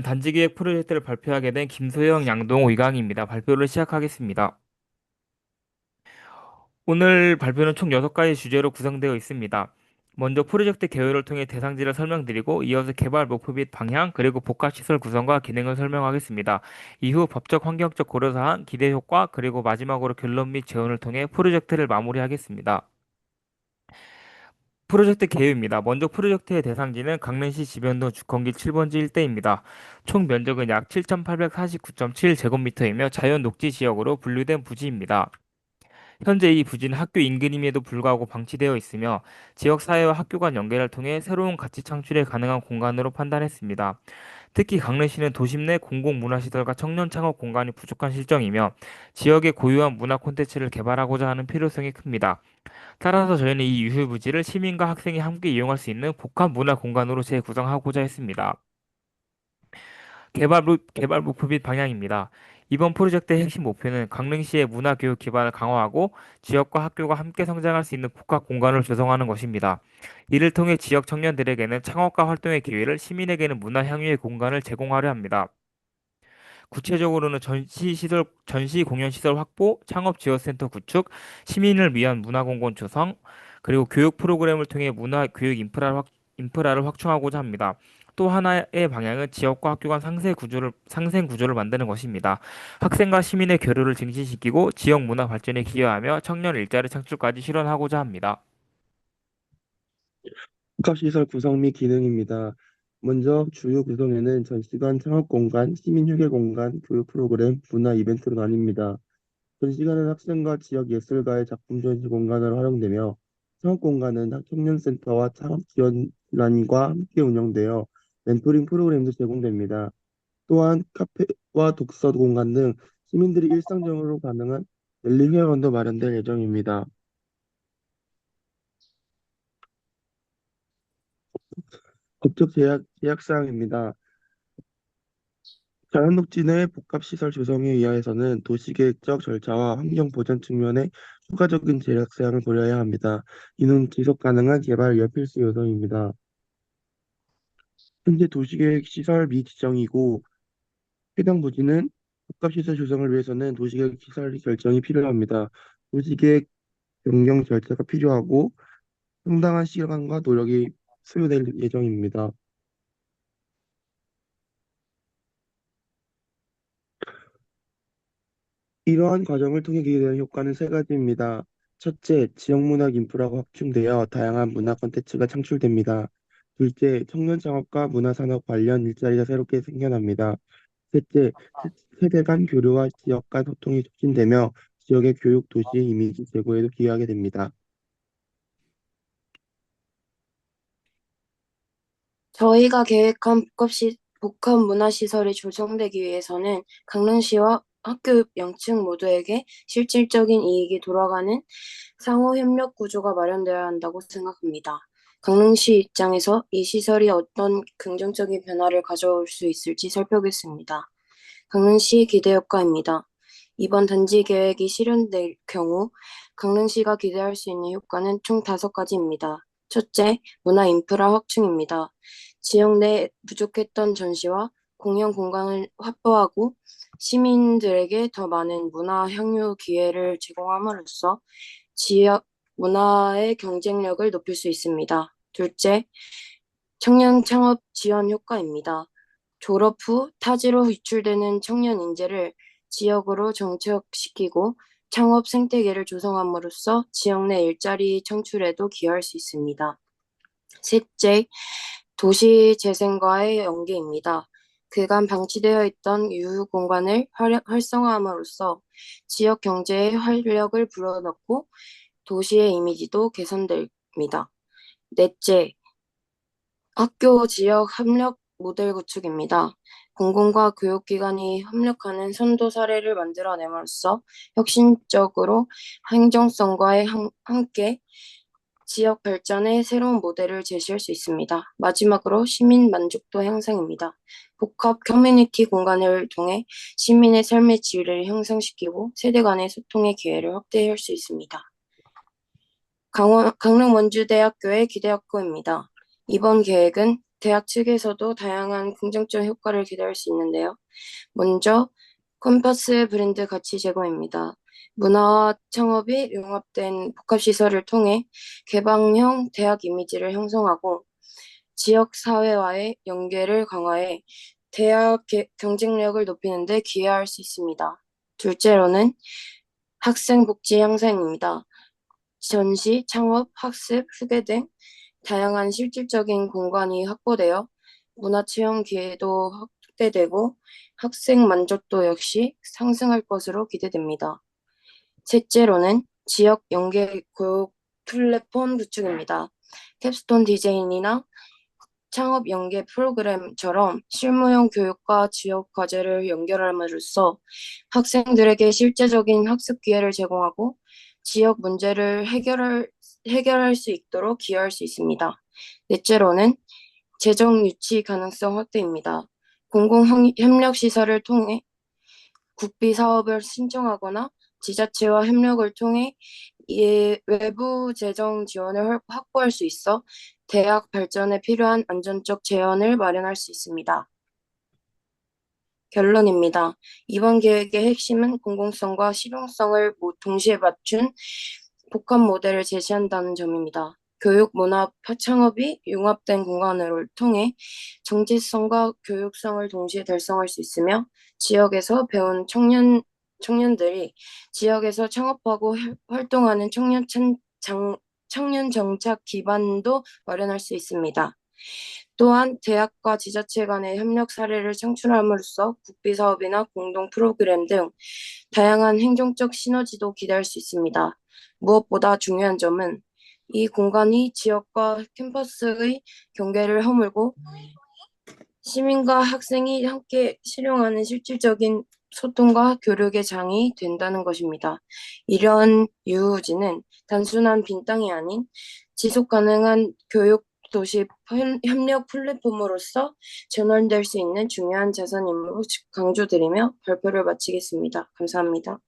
단지기획 프로젝트를 발표하게 된 김소영, 양동호, 이강입니다. 발표를 시작하겠습니다. 오늘 발표는 총 6가지 주제로 구성되어 있습니다. 먼저 프로젝트 개요를 통해 대상지를 설명드리고 이어서 개발 목표 및 방향 그리고 복합시설 구성과 기능을 설명하겠습니다. 이후 법적 환경적 고려사항, 기대 효과 그리고 마지막으로 결론 및 재원을 통해 프로젝트를 마무리하겠습니다. 프로젝트 개요입니다. 먼저 프로젝트의 대상지는 강릉시 지변동 주kon기 7번지 일대입니다. 총 면적은 약 7,849.7제곱미터이며 자연 녹지 지역으로 분류된 부지입니다. 현재 이 부지는 학교 인근임에도 불구하고 방치되어 있으며 지역 사회와 학교 간 연계를 통해 새로운 가치 창출에 가능한 공간으로 판단했습니다. 특히 강릉시는 도심 내 공공문화시설과 청년 창업 공간이 부족한 실정이며 지역의 고유한 문화 콘텐츠를 개발하고자 하는 필요성이 큽니다. 따라서 저희는 이 유휴 부지를 시민과 학생이 함께 이용할 수 있는 복합 문화 공간으로 재구성하고자 했습니다. 개발, 목- 개발 목표 및 방향입니다. 이번 프로젝트의 핵심 목표는 강릉시의 문화교육 기반을 강화하고 지역과 학교가 함께 성장할 수 있는 복합 공간을 조성하는 것입니다. 이를 통해 지역 청년들에게는 창업과 활동의 기회를, 시민에게는 문화 향유의 공간을 제공하려 합니다. 구체적으로는 전시 시설, 전시 공연 시설 확보, 창업 지원 센터 구축, 시민을 위한 문화 공간 조성, 그리고 교육 프로그램을 통해 문화 교육 인프라를, 확, 인프라를 확충하고자 합니다. 또 하나의 방향은 지역과 학교 간 상생 구조를, 상생 구조를 만드는 것입니다. 학생과 시민의 교류를 증진시키고 지역 문화 발전에 기여하며 청년 일자리 창출까지 실현하고자 합니다. 복합시설 구성 및 기능입니다. 먼저 주요 구성에는 전시관, 창업 공간, 시민 휴게 공간, 교육 프로그램, 문화 이벤트로 나뉩니다. 전시관은 학생과 지역 예술가의 작품 전시 공간으로 활용되며 창업 공간은 청년센터와 창업 지원단과 함께 운영되어 멘토링 프로그램도 제공됩니다. 또한 카페와 독서 공간 등 시민들이 일상적으로 가능한 랠리 휴게원도 마련될 예정입니다. 법적 제약, 제약사항입니다. 자연녹지 내 복합시설 조성에 의하여서는 도시계획적 절차와 환경 보전 측면에 추가적인 제약사항을 고려해야 합니다. 이는 지속 가능한 개발 위한 필수 요소입니다. 현재 도시계획 시설 미지정이고 해당 부지는 복합시설 조성을 위해서는 도시계획 시설 결정이 필요합니다. 도시계획 변경 절차가 필요하고 상당한 시간과 노력이 소요될 예정입니다. 이러한 과정을 통해 기대되는 효과는 세 가지입니다. 첫째, 지역문화 인프라가 확충되어 다양한 문화 콘텐츠가 창출됩니다. 둘째, 청년 창업과 문화산업 관련 일자리가 새롭게 생겨납니다. 셋째, 세- 세대 간 교류와 지역 간 소통이 촉진되며 지역의 교육, 도시의 이미지 제고에도 기여하게 됩니다. 저희가 계획한 복합시, 복합 문화시설이 조성되기 위해서는 강릉시와 학교 양측 모두에게 실질적인 이익이 돌아가는 상호 협력 구조가 마련되어야 한다고 생각합니다. 강릉시 입장에서 이 시설이 어떤 긍정적인 변화를 가져올 수 있을지 살펴보겠습니다. 강릉시 기대 효과입니다. 이번 단지 계획이 실현될 경우 강릉시가 기대할 수 있는 효과는 총 다섯 가지입니다. 첫째, 문화 인프라 확충입니다. 지역 내 부족했던 전시와 공연 공간을 확보하고 시민들에게 더 많은 문화 향유 기회를 제공함으로써 지역 문화의 경쟁력을 높일 수 있습니다. 둘째, 청년 창업 지원 효과입니다. 졸업 후 타지로 유출되는 청년 인재를 지역으로 정착시키고 창업 생태계를 조성함으로써 지역 내 일자리 창출에도 기여할 수 있습니다. 셋째, 도시 재생과의 연계입니다. 그간 방치되어 있던 유휴 공간을 활- 활성화함으로써 지역 경제에 활력을 불어넣고 도시의 이미지도 개선됩니다. 넷째, 학교 지역 협력 모델 구축입니다. 공공과 교육기관이 협력하는 선도 사례를 만들어냄으로써 혁신적으로 행정성과 함- 함께 지역 발전의 새로운 모델을 제시할 수 있습니다. 마지막으로 시민 만족도 향상입니다. 복합 커뮤니티 공간을 통해 시민의 삶의 질을 향상시키고 세대 간의 소통의 기회를 확대할 수 있습니다. 강원, 강릉 원주대학교의 기대학교입니다. 이번 계획은 대학 측에서도 다양한 긍정적 효과를 기대할 수 있는데요. 먼저 컴퍼스의 브랜드 가치 제고입니다. 문화와 창업이 융합된 복합시설을 통해 개방형 대학 이미지를 형성하고 지역 사회와의 연계를 강화해 대학 개- 경쟁력을 높이는 데 기여할 수 있습니다. 둘째로는 학생 복지 향상입니다. 전시, 창업, 학습, 후계 등 다양한 실질적인 공간이 확보되어 문화체험 기회도 확대되고 학생 만족도 역시 상승할 것으로 기대됩니다. 셋째로는 지역 연계 교육 플랫폼 구축입니다. 캡스톤 디자인이나 창업 연계 프로그램처럼 실무형 교육과 지역 과제를 연결함으로써 학생들에게 실제적인 학습 기회를 제공하고 지역 문제를 해결할, 해결할 수 있도록 기여할 수 있습니다. 넷째로는 재정 유치 가능성 확대입니다. 공공협력 시설을 통해 국비 사업을 신청하거나 지자체와 협력을 통해 이 외부 재정 지원을 확- 확보할 수 있어 대학 발전에 필요한 안전적 재원을 마련할 수 있습니다. 결론입니다. 이번 계획의 핵심은 공공성과 실용성을 모- 동시에 맞춘 복합 모델을 제시한다는 점입니다. 교육, 문화, 창업이 융합된 공간을 통해 정체성과 교육성을 동시에 달성할 수 있으며 지역에서 배운 청년, 청년들이 지역에서 창업하고 활- 활동하는 청년 천- 장, 청년 정착 기반도 마련할 수 있습니다. 또한 대학과 지자체 간의 협력 사례를 창출함으로써 국비 사업이나 공동 프로그램 등 다양한 행정적 시너지도 기대할 수 있습니다. 무엇보다 중요한 점은 이 공간이 지역과 캠퍼스의 경계를 허물고 시민과 학생이 함께 실용하는 실질적인 소통과 교류의 장이 된다는 것입니다. 이런 유후지는 단순한 빈 땅이 아닌 지속 가능한 교육 도시 협- 협력 플랫폼으로서 전환될 수 있는 중요한 자산임으로 강조드리며 발표를 마치겠습니다. 감사합니다.